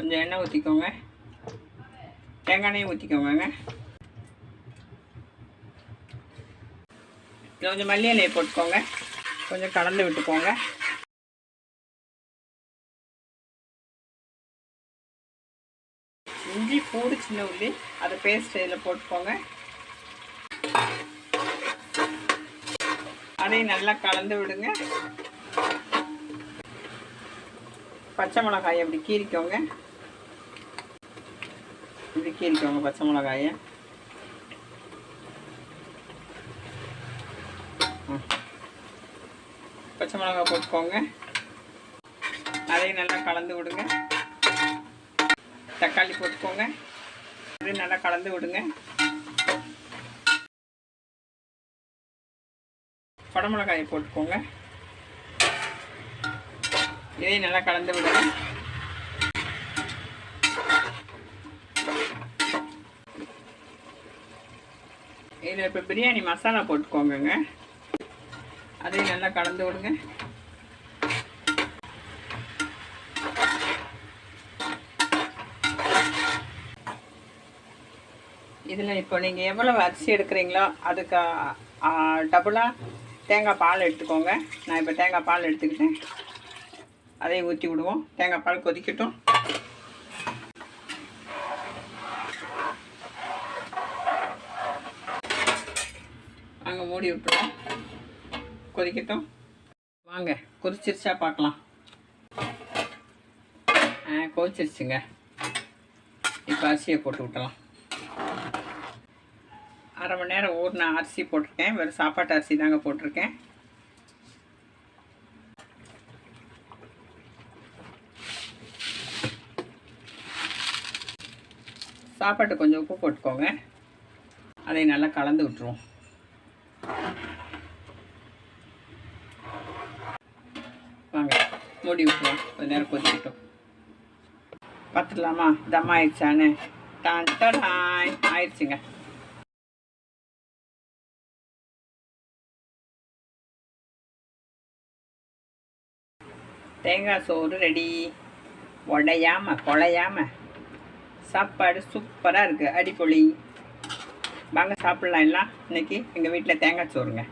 கொஞ்சம் எண்ணெய் ஊற்றிக்கோங்க தேங்காய் ஊற்றிக்கோங்க இதில் கொஞ்சம் மல்லி இலையை போட்டுக்கோங்க. கொஞ்சம் கலந்து விட்டுக்கோங்க. இஞ்சி பூடு சின்ன உள்ளி அதை பேஸ்ட் இதில் போட்டுக்கோங்க. அதையும் நல்லா கலந்து விடுங்க. பச்சை மிளகாய் அப்படி கீறிக்கோங்க. இது கீறிக்கோங்க பச்சை மிளகாயை. பச்சை மிளகாய் போட்டுக்கோங்க. அதையும் நல்லா கலந்து விடுங்க. தக்காளி போட்டுக்கோங்க. இது நல்லா கலந்து விடுங்க. குடமிளகாயை போட்டுக்கோங்க. இதையும் நல்லா கலந்து விடுங்க. இதில் இப்போ பிரியாணி மசாலா போட்டுக்கோங்கங்க. அதையும் நல்லா கலந்து விடுங்க. இதில் இப்போ நீங்கள் எவ்வளோ அரிசி எடுக்கிறீங்களோ அதுக்கு டபுளாக தேங்காய் பால் எடுத்துக்கோங்க. நான் இப்போ தேங்காய் பால் எடுத்துக்கிட்டேன். அதையும் ஊற்றி விடுவோம். தேங்காய் பால் கொதிக்கட்டும். அங்கே மூடி விட்டுருவோம் கொதிக்கட்டும். வாங்க கொதிச்சிருச்சா பார்க்கலாம். ஆ கொதிச்சிருச்சுங்க. இப்போ அரிசியை போட்டு விட்டலாம் அரை மணி நேரம் ஊர் நான் அரிசி போட்டிருக்கேன். வெறும் சாப்பாட்டு அரிசி தாங்க போட்டிருக்கேன். சாப்பாட்டு கொஞ்சம் உப்பு போட்டுக்கோங்க. அதை நல்லா கலந்து விட்டுருவோம். வாங்க மூடி கொஞ்ச நேரம் கொதிக்கிட்டோம் பார்த்துடலாமா? தம் ஆயிடுச்சான்னு. டான் டாய் ஆயிடுச்சுங்க. தேங்காய் சோறு ரெடி. உடையாம குழையாம. சாப்பாடு சூப்பராக இருக்குது அடிப்பொழி வாங்க சாப்பிட்லாம் எல்லாம். இன்னைக்கு எங்கள் வீட்டில் தேங்காய் சோறுங்க.